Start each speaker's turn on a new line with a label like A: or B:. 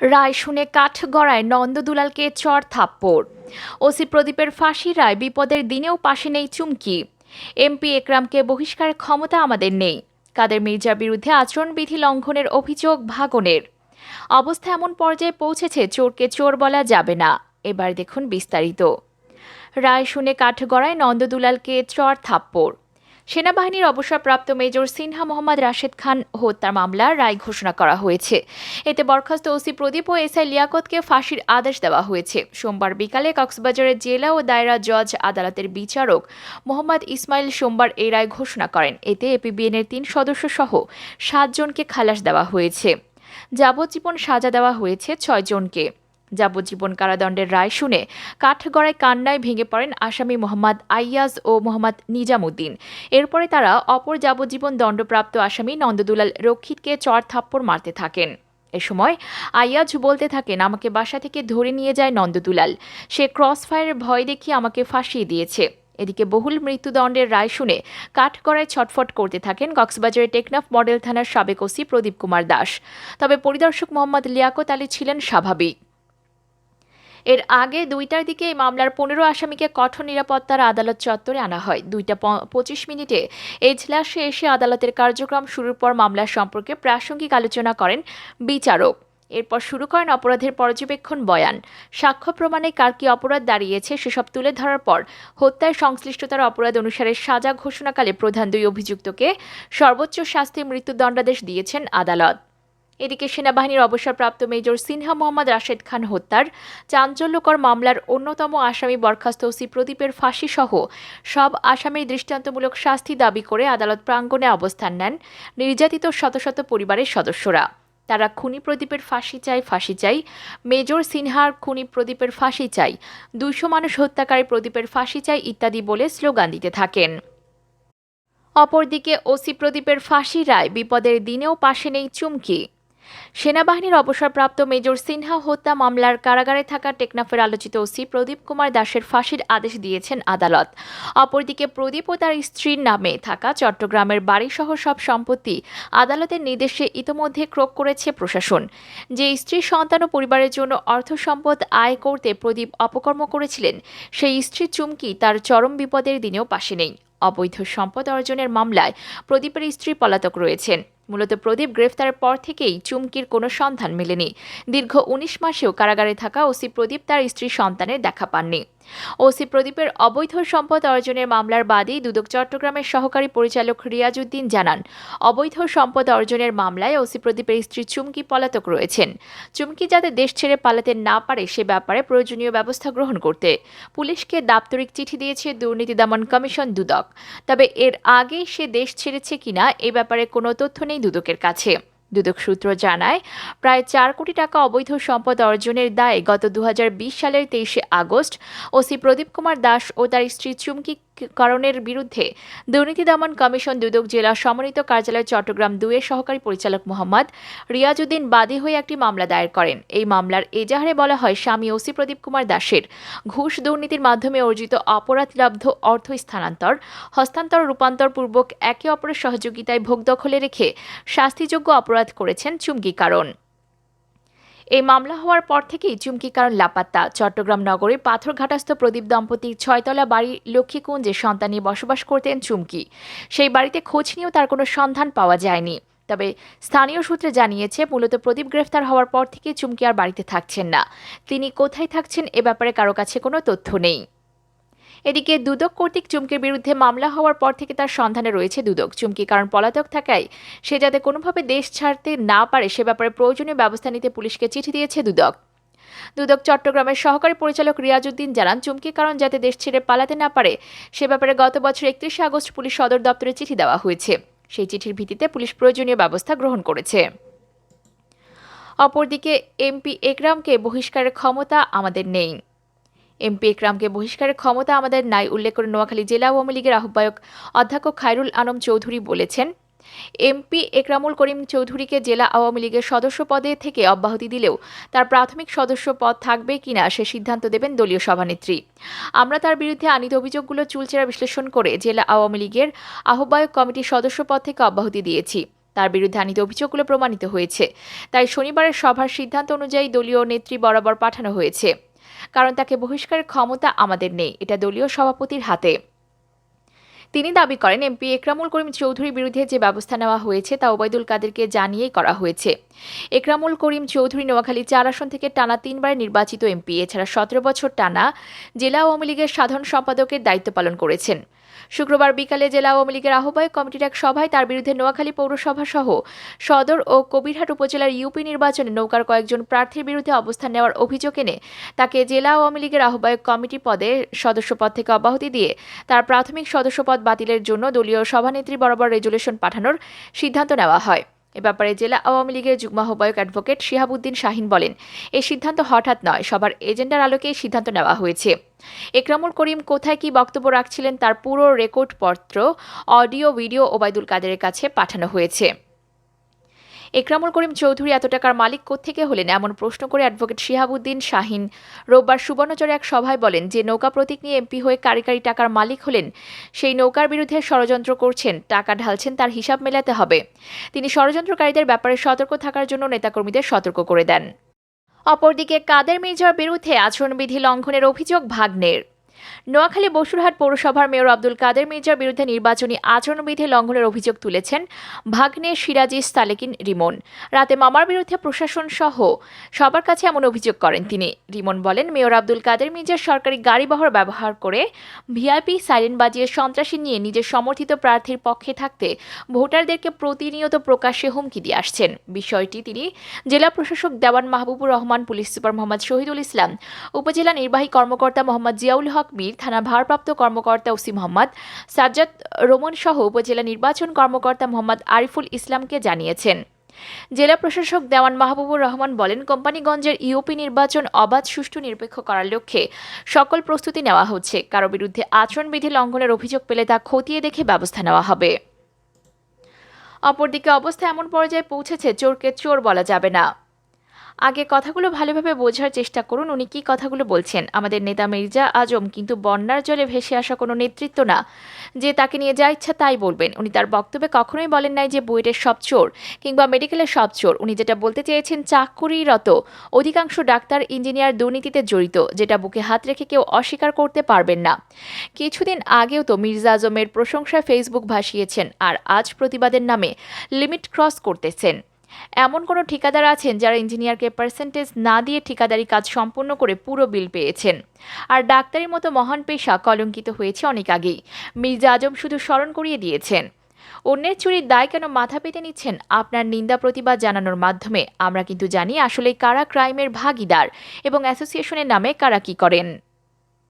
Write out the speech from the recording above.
A: রায় শুনে কাঠ গড়ায় নন্দদুলালকে চর থাপ্পড়। ওসি প্রদীপের ফাঁসি রায় বিপদের দিনেও পাশে নেই চুমকি। এমপি একরামকে বহিষ্কারের ক্ষমতা আমাদের নেই। কাদের মির্জার বিরুদ্ধে আচরণবিধি লঙ্ঘনের অভিযোগ ভাগনের। অবস্থা এমন পর্যায়ে পৌঁছেছে, চোরকে চোর বলা যাবে না। এবার দেখুন বিস্তারিত। রায় শুনে কাঠগড়ায় নন্দদুলালকে চর থাপ্পড়। সেনাবাহিনীর অবসরপ্রাপ্ত মেজর সিনহা মোহাম্মদ রাশেদ খান হত্যার মামলার রায় ঘোষণা করা হয়েছে। এতে বরখাস্ত ওসি প্রদীপ ও এসআই লিয়াকতকে ফাঁসির আদেশ দেওয়া হয়েছে। সোমবার বিকালে কক্সবাজারের জেলা ও দায়রা জজ আদালতের বিচারক মোহাম্মদ ইসমাইল সোমবার এই রায় ঘোষণা করেন। এতে এপিবিএনের তিন সদস্য সহ সাতজনকে খালাস দেওয়া হয়েছে। যাবজ্জীবন সাজা দেওয়া হয়েছে ছয়জনকে যাবজ্জীবন কারাদণ্ডের রায় শুনে কাঠগড়ায় কান্নায় ভেঙে পড়েন আসামি মোহাম্মদ আইয়াজ ও মোহাম্মদ নিজামুদ্দিন। এরপরে তারা অপর যাবজ্জীবন দণ্ডপ্রাপ্ত আসামি নন্দদুলাল রক্ষিতকে চর থাপ্পড় মারতে থাকেন। এ সময় আইয়াজ বলতে থাকেন, আমাকে বাসা থেকে ধরে নিয়ে যায় নন্দদুলাল। সে ক্রস ফায়ারের ভয় দেখিয়ে আমাকে ফাঁসিয়ে দিয়েছে। এদিকে বহুল মৃত্যুদণ্ডের রায় শুনে কাঠগড়ায় ছটফট করতে থাকেন কক্সবাজারের টেকনাফ মডেল থানার সাবেক ওসি প্রদীপ কুমার দাস। তবে পরিদর্শক মোহাম্মদ লিয়াকত আলী ছিলেন স্বাভাবিক। এর আগে দুইটার দিকে এই মামলার পনেরো আসামিকে কঠোর নিরাপত্তার আদালত চত্বরে আনা হয়। দুইটা পঁচিশ মিনিটে এজলাসে এসে আদালতের কার্যক্রম শুরুর পর মামলা সম্পর্কে প্রাসঙ্গিক আলোচনা করেন বিচারক। এরপর শুরু করেন অপরাধের পর্যবেক্ষণ বয়ান। সাক্ষ্য প্রমাণে কার কি অপরাধ দাঁড়িয়েছে সেসব তুলে ধরার পর হত্যায় সংশ্লিষ্টতার অপরাধ অনুসারে সাজা ঘোষণাকালে প্রধান দুই অভিযুক্তকে সর্বোচ্চ শাস্তি মৃত্যুদণ্ডাদেশ দিয়েছেন আদালত। এদিকে সেনাবাহিনীর অবসরপ্রাপ্ত মেজর সিনহা মোহাম্মদ রাশেদ খান হত্যার চাঞ্চল্যকর মামলার অন্যতম আসামি বরখাস্ত ওসি প্রদীপের ফাঁসি সহ সব আসামির দৃষ্টান্তমূলক শাস্তি দাবি করে আদালত প্রাঙ্গণে অবস্থান নেন নির্যাতিত শত শত পরিবারের সদস্যরা। তারা খুনি প্রদীপের ফাঁসি চাই ফাঁসি চাই মেজর সিনহার খুনি প্রদীপের ফাঁসি চাই দুইশো মানুষ হত্যাকারী প্রদীপের ফাঁসি চাই ইত্যাদি বলে স্লোগান দিতে থাকেন। অপরদিকে ওসি প্রদীপের ফাঁসি রায় বিপদের দিনেও পাশে নেই চুমকি। সেনাবাহিনীর অবসরপ্রাপ্ত মেজর সিনহা হত্যা মামলার কারাগারে থাকা টেকনাফের আলোচিত ওসি প্রদীপ কুমার দাসের ফাঁসির আদেশ দিয়েছেন আদালত। অপরদিকে প্রদীপ ও তার স্ত্রীর নামে থাকা চট্টগ্রামের বাড়িসহ সব সম্পত্তি আদালতের নির্দেশে ইতোমধ্যে ক্রোক করেছে প্রশাসন। যে স্ত্রী, সন্তান ও পরিবারের জন্য অর্থ সম্পদ আয় করতে প্রদীপ অপকর্ম করেছিলেন, সেই স্ত্রী চুমকি তার চরম বিপদের দিনেও পাশে নেই। অবৈধ সম্পদ অর্জনের মামলায় প্রদীপের স্ত্রী পলাতক রয়েছেন। মূলত প্রদীপ গ্রেফতারের পর থেকেই চুমকির কোনো সন্ধান মেলেনি। দীর্ঘ উনিশ মাসেও কারাগারে থাকা ওসি প্রদীপ তার স্ত্রী সন্তানের দেখা পাননি। ওসি প্রদীপের অবৈধ সম্পদ অর্জনের মামলার বাদী দুদক চট্টগ্রামের সহকারী পরিচালক রিয়াজউদ্দিন জানান, অবৈধ সম্পদ অর্জনের মামলায় ওসি প্রদীপের স্ত্রী চুমকি পলাতক রয়েছেন। চুমকি যাতে দেশ ছেড়ে পালাতে না পারে সে ব্যাপারে প্রয়োজনীয় ব্যবস্থা গ্রহণ করতে পুলিশকে দাপ্তরিক চিঠি দিয়েছে দুর্নীতি দমন কমিশন দুদক। তবে এর আগে সে দেশ ছেড়েছে কিনা এ ব্যাপারে কোনো তথ্য নেই। দুদকের কাছে। দুদক সূত্র জানায়, প্রায় চার কোটি টাকা অবৈধ সম্পদ অর্জনের দায়ে গত দু হাজার বিশ সালের তেইশে আগস্ট ওসি প্রদীপ কুমার দাস ও তার স্ত্রী চুমকি করণের বিরুদ্ধে দুর্নীতি দমন কমিশন দুদক জেলা সমন্বিত কার্যালয় চট্টগ্রাম দুয়ের সহকারী পরিচালক মোহাম্মদ রিয়াজউদ্দিন বাদী হয়ে একটি মামলা দায়ের করেন। এই মামলার এজাহারে বলা হয়, স্বামী ওসি প্রদীপ কুমার দাসের ঘুষ দুর্নীতির মাধ্যমে অর্জিত অপরাধলব্ধ অর্থ স্থানান্তর, হস্তান্তর রূপান্তর পূর্বক একে অপরের সহযোগিতায় ভোগ দখলে রেখে শাস্তিযোগ্য অপরাধ করেছেন চুমকি কারণ। এই মামলা হওয়ার পর থেকেই চুমকি কারণ লাপাত্তা। চট্টগ্রাম নগরের পাথরঘাটাস্থ প্রদীপ দম্পতি ছয়তলা বাড়ি লক্ষ্মীকুঞ্জে সন্তান নিয়ে বসবাস করতেন চুমকি। সেই বাড়িতে খোঁজ নিয়েও তার কোনো সন্ধান পাওয়া যায়নি। তবে স্থানীয় সূত্রে জানিয়েছে, মূলত প্রদীপ গ্রেফতার হওয়ার পর থেকে চুমকি আর বাড়িতে থাকছেন না। তিনি কোথায় থাকছেন এ ব্যাপারে কারও কাছে কোনো তথ্য নেই। এদিকে দুদক কর্তৃক চুমকির বিরুদ্ধে মামলা হওয়ার পর থেকে তার সন্ধানে রয়েছে দুদক। চুমকি কারণ পলাতক থাকায় সে যাতে কোনোভাবে দেশ ছাড়তে না পারে সে ব্যাপারে প্রয়োজনীয় ব্যবস্থা নিতে পুলিশকে চিঠি দিয়েছে দুদক। দুদক চট্টগ্রামের সহকারী পরিচালক রিয়াজউদ্দিন জানান, চুমকি কারণ যাতে দেশ ছেড়ে পালাতে না পারে সে ব্যাপারে গত বছর একত্রিশে আগস্ট পুলিশ সদর দপ্তরে চিঠি দেওয়া হয়েছে। সেই চিঠির ভিত্তিতে পুলিশ প্রয়োজনীয় ব্যবস্থা গ্রহণ করেছে। অপরদিকে এমপি একরামকে বহিষ্কারের ক্ষমতা আমাদের নেই। এমপি একরামকে বহিষ্কারের ক্ষমতা আমাদের নাই, উল্লেখ করে নোয়াখালী জেলা আওয়ামী লীগের আহ্বায়ক অধ্যক্ষ খায়রুল আলম চৌধুরী বলেছেন। এমপি একরামুল করিম চৌধুরীকে জেলা আওয়ামী লীগের সদস্য পদে থেকে অব্যাহতি দিলেও তার প্রাথমিক সদস্য পদ থাকবে কিনা সে সিদ্ধান্ত দেবেন দলীয় সভানেত্রী। আমরা তার বিরুদ্ধে আনিত অভিযোগগুলো চুলচেরা বিশ্লেষণ করে জেলা আওয়ামী লীগের আহ্বায়ক কমিটির সদস্য পদ থেকে অব্যাহতি দিয়েছি। তার বিরুদ্ধে আনিত অভিযোগগুলো প্রমাণিত হয়েছে। তাই শনিবারের সভার সিদ্ধান্ত অনুযায়ী দলীয় নেত্রী বরাবর পাঠানো হয়েছে। কারণ তাকে বহিষ্কারের ক্ষমতা আমাদের নেই, এটা দলীয় সভাপতির হাতে। তিনি দাবি করেন এমপি একরামুল করিম চৌধুরীর বিরুদ্ধে যে ব্যবস্থা নেওয়া হয়েছে তা ওবায়দুল কাদেরকে জানিয়েই করা হয়েছে। একরামুল করিম চৌধুরী নোয়াখালী চার আসন থেকে টানা তিনবার নির্বাচিত এমপি এছাড়া সতেরো বছর টানা জেলা আওয়ামী লীগের সাধারণ সম্পাদকের দায়িত্ব পালন করেছেন। শুক্রবার বিকালে জেলা আওয়ামী লীগের আহ্বায়ক কমিটির এক সভায় তার বিরুদ্ধে নোয়াখালী পৌরসভা সহ সদর ও কবিরহাট উপজেলার ইউপি নির্বাচনে নৌকার কয়েকজন প্রার্থীর বিরুদ্ধে অবস্থান নেওয়ার অভিযোগ এনে তাকে জেলা আওয়ামী লীগের আহ্বায়ক কমিটি পদে সদস্যপদ থেকে অব্যাহতি দিয়ে তার প্রাথমিক সদস্যপদ বাতিলের জন্য দলীয় সভানেত্রী বরাবর রেজুলেশন পাঠানোর সিদ্ধান্ত নেওয়া হয়। এ ব্যাপারে জেলা আওয়ামী লীগের যুগ্ম আহ্বায়ক অ্যাডভোকেট শিহাবুদ্দিন শাহিন বলেন এই সিদ্ধান্ত হঠাৎ নয়, সবার এজেন্ডার আলোকে সিদ্ধান্ত নেওয়া হয়েছে। একরামুল করিম কোথায় কি বক্তব্য রাখছিলেন তার পুরো রেকর্ড পত্র অডিও, ভিডিও ওবায়দুল কাদেরের কাছে পাঠানো হয়েছে। একরামুল করিম চৌধুরী এত টাকার মালিক কোত্থেকে হলেন? এমন প্রশ্ন করে অ্যাডভোকেট শিহাবুদ্দিন শাহিন। রোববার সুবর্ণচরে এক সভায় বলেন, যে নৌকা প্রতীক নিয়ে এমপি হয়ে কারি কারি টাকার মালিক হলেন, সেই নৌকার বিরুদ্ধে ষড়যন্ত্র করছেন, টাকা ঢালছেন, তার হিসাব মেলাতে হবে। তিনি ষড়যন্ত্রকারীদের ব্যাপারে সতর্ক থাকার জন্য নেতাকর্মীদের সতর্ক করে দেন। অপরদিকে কাদের মির্জার বিরুদ্ধে আচরণবিধি লঙ্ঘনের অভিযোগ ভাগ্নের। নোয়াখালী বসুরহাট পৌরসভার মেয়র আব্দুল কাদের মির্জার বিরুদ্ধে নির্বাচনী আচরণবিধি লঙ্ঘনের অভিযোগ তুলেছেন ভাগ্নে সিরাজিস তালেকিন রিমন। রাতে মামার বিরুদ্ধে প্রশাসন সহ সবার কাছে এমন অভিযোগ করেন তিনি। রিমন বলেন, মেয়র আব্দুল কাদের মির্জার সরকারি গাড়িবহর ব্যবহার করে ভিআইপি সাইলেন্ট বাজিয়ে সন্ত্রাসী নিয়ে নিজের সমর্থিত প্রার্থীর পক্ষে থাকতে ভোটারদেরকে প্রতিনিয়ত প্রকাশ্যে হুমকি দিয়ে আসছেন। বিষয়টি তিনি জেলা প্রশাসক দেওয়ান মাহবুবুর রহমান, পুলিশ সুপার মোহাম্মদ শহীদুল ইসলাম, উপজেলা নির্বাহী কর্মকর্তা মোহাম্মদ জিয়াউল হক মীর থানা ভারপ্রাপ্ত কর্মকর্তা ওসি মোহাম্মদ সাজ্জাদ রোমন সহ উপজেলা নির্বাচন কর্মকর্তা মোহাম্মদ আরিফুল ইসলামকে জানিয়েছেন। জেলা প্রশাসক দেওয়ান মাহবুবুর রহমান বলেন, কোম্পানিগঞ্জের ইউপি নির্বাচন অবাধ, সুষ্ঠু, নিরপেক্ষ করার লক্ষ্যে সকল প্রস্তুতি নেওয়া হচ্ছে। কারও বিরুদ্ধে আচরণবিধি লঙ্ঘনের অভিযোগ পেলে তা খতিয়ে দেখে ব্যবস্থা নেওয়া হবে। অপরদিকে অবস্থা এমন পর্যায়ে পৌঁছেছে, চোরকে চোর বলা যাবে না। আগে কথাগুলো ভালোভাবে বোঝার চেষ্টা করুন। উনি কী কথাগুলো বলছেন? আমাদের নেতা মির্জা আজম কিন্তু বন্যার জলে ভেসে আসা কোনো নেতৃত্ব না। যে তাকে নিয়ে যা ইচ্ছা তাই বলবেন। উনি তার বক্তব্যে কখনোই বলেন নাই যে বুয়েটের সব চোর কিংবা মেডিকেলের সব চোর। উনি যেটা বলতে চেয়েছেন চাকুরিরত। অধিকাংশ ডাক্তার, ইঞ্জিনিয়ার দুর্নীতিতে জড়িত, যেটা বুকে হাত রেখে কেউ অস্বীকার করতে পারবেন না। কিছুদিন আগেও তো মির্জা আজমের প্রশংসায় ফেসবুক ভাসিয়েছেন আর আজ প্রতিবাদের নামে লিমিট ক্রস করতেছেন। এমন কোনো ঠিকাদার আছেন যারা ইঞ্জিনিয়ারকে পার্সেন্টেজ না দিয়ে ঠিকাদারি কাজ সম্পূর্ণ করে পুরো বিল পেয়েছেন। আর ডাক্তারের মতো মহান পেশা কলঙ্কিত হয়েছে অনেক আগেই। মির্জা আজম শুধু স্মরণ করিয়ে দিয়েছেন, অন্যের চুরির দায় কেন মাথা পেতে নিচ্ছেন? আপনার নিন্দা প্রতিবাদ জানানোর মাধ্যমে আমরা কিন্তু জানি আসলে কারা ক্রাইমের ভাগিদার এবং অ্যাসোসিয়েশনের নামে কারা কি করেন।